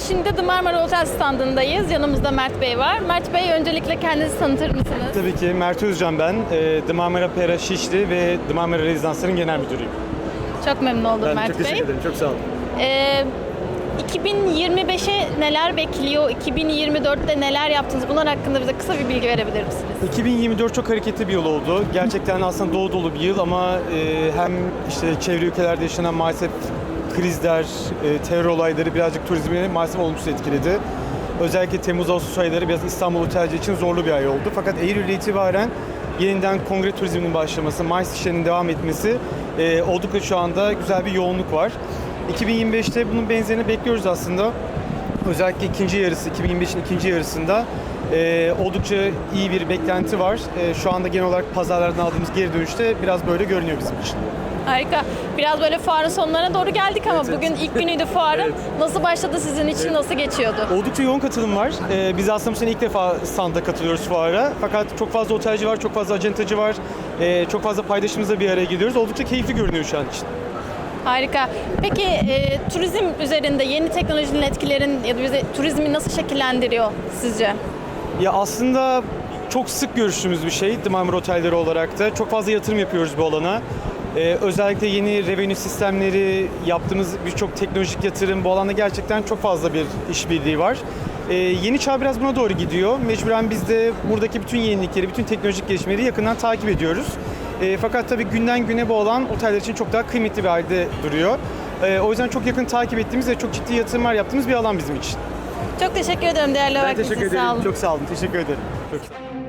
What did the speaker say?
şimdi de The Marmara Otel standındayız. Yanımızda Mert Bey var. Mert Bey öncelikle kendinizi tanıtır mısınız? Tabii ki Mert Özcan ben. E, The Marmara Pera Şişli ve The Marmara Rezidansların genel müdürüyüm. Çok memnun oldum Ben Mert çok Bey. teşekkür ederim. Çok sağ olun. Ee, 2025'e neler bekliyor? 2024'te neler yaptınız? Bunlar hakkında bize kısa bir bilgi verebilir misiniz? 2024 çok hareketli bir yıl oldu. Gerçekten aslında dolu dolu bir yıl ama e, hem işte çevre ülkelerde yaşanan maalesef krizler, e, terör olayları birazcık turizmi maalesef olumsuz etkiledi. Özellikle Temmuz-Ağustos ayları biraz İstanbul otelci için zorlu bir ay oldu. Fakat Eylül itibaren yeniden kongre turizminin başlaması, Mayıs işlerinin devam etmesi e, oldukça şu anda güzel bir yoğunluk var. 2025'te bunun benzerini bekliyoruz aslında. Özellikle ikinci yarısı, 2025'in ikinci yarısında e, oldukça iyi bir beklenti var. E, şu anda genel olarak pazarlardan aldığımız geri dönüşte biraz böyle görünüyor bizim için. Harika. Biraz böyle fuarın sonlarına doğru geldik ama Evet, evet. bugün ilk günüydü fuarın. Evet. Nasıl başladı sizin için? Nasıl geçiyordu? Oldukça yoğun katılım var. E, biz aslında bu sene ilk defa standa katılıyoruz fuara. Fakat çok fazla otelci var, çok fazla acentacı var. E, çok fazla paydaşımızla bir araya gidiyoruz. Oldukça keyifli görünüyor şu an için. Harika. Peki e, turizm üzerinde yeni teknolojinin etkilerin ya da bize turizmi nasıl şekillendiriyor sizce? Ya aslında çok sık görüştüğümüz bir şey Marmara Otelleri olarak da. Çok fazla yatırım yapıyoruz bu alana. Ee, özellikle yeni revenue sistemleri, yaptığımız birçok teknolojik yatırım bu alanda gerçekten çok fazla bir işbirliği var. Ee, yeni çağ biraz buna doğru gidiyor. Mecburen biz de buradaki bütün yenilikleri, bütün teknolojik gelişmeleri yakından takip ediyoruz. Ee, fakat tabii günden güne bu alan oteller için çok daha kıymetli bir halde duruyor. Ee, o yüzden çok yakın takip ettiğimiz ve çok ciddi yatırımlar yaptığımız bir alan bizim için. Çok teşekkür ederim değerli Ben teşekkür için. Sağ ederim. olun. Çok sağ olun. Teşekkür ederim. Çok sağ olun.